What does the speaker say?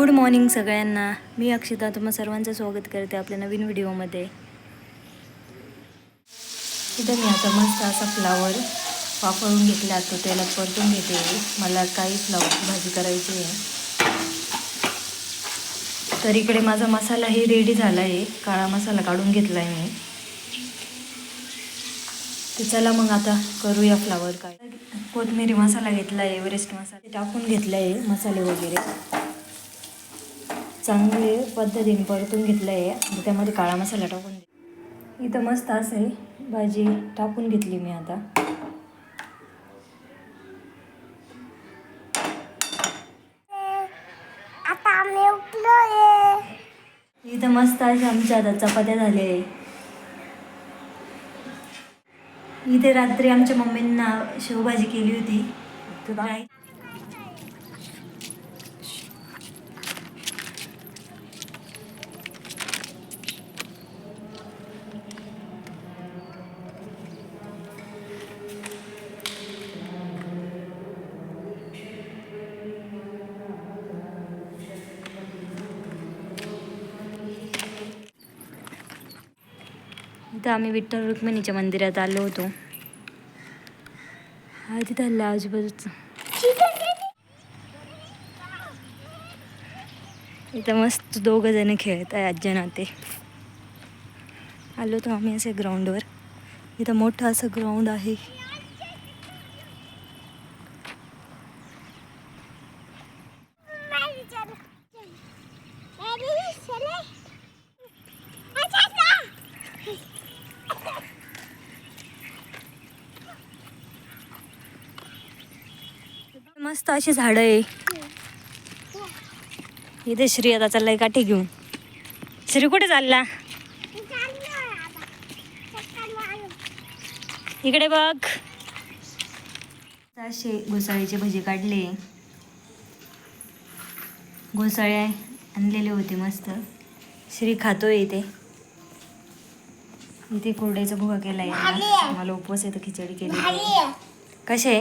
Good morning सगळ्यांना. मी अक्षिता तुम्हा सर्वांचं स्वागत करते आपल्या नवीन व्हिडिओमध्ये. इथं मी आता मस्त असा फ्लावर वापरून घेतला तो त्याला परतून घेते. मला काही फ्लावरची भाजी करायची आहे. तर इकडे माझा मसालाही रेडी झाला आहे काळा मसाला काढून घेतला आहे मी. तर चला मग आता करूया फ्लावर काय. कोथमिरी मसाला घेतला आहे एव्हरेस्ट मसाला टाकून घेतला आहे मसाले वगैरे. चांगले पद्धतीने परतून घेतलं आहे. आणि त्यामध्ये काळा मसाला टाकून दे. इथं मस्त असं आहे भाजी टाकून घेतली मी आता. इथं मस्त अशा आमच्या आता चपात्या झाल्या आहे. इथे रात्री आमच्या मम्मींना शेवभाजी केली होती. इथं आम्ही विठ्ठल रुक्मिणीच्या मंदिरात आलो होतो. हा तिथं हल्ला आजूबाजूचं. इथं मस्त दोघं जण खेळत आहे आज्या नाते. आलो होतो आम्ही असे ग्राउंडवर इथं मोठं असं ग्राउंड आहे. मस्त अशी झाडं आहे. इथे श्री आता चाललाय काठी घेऊन. श्री कुठे चालला? इकडे बघ. असे घोसाळीचे भजी काढले. घोसाळे आणलेले होते मस्त. श्री खातोय इथे. इथे कुरड्याचा भुगा केलाय. मला उपवास तर खिचडी केली. कसे?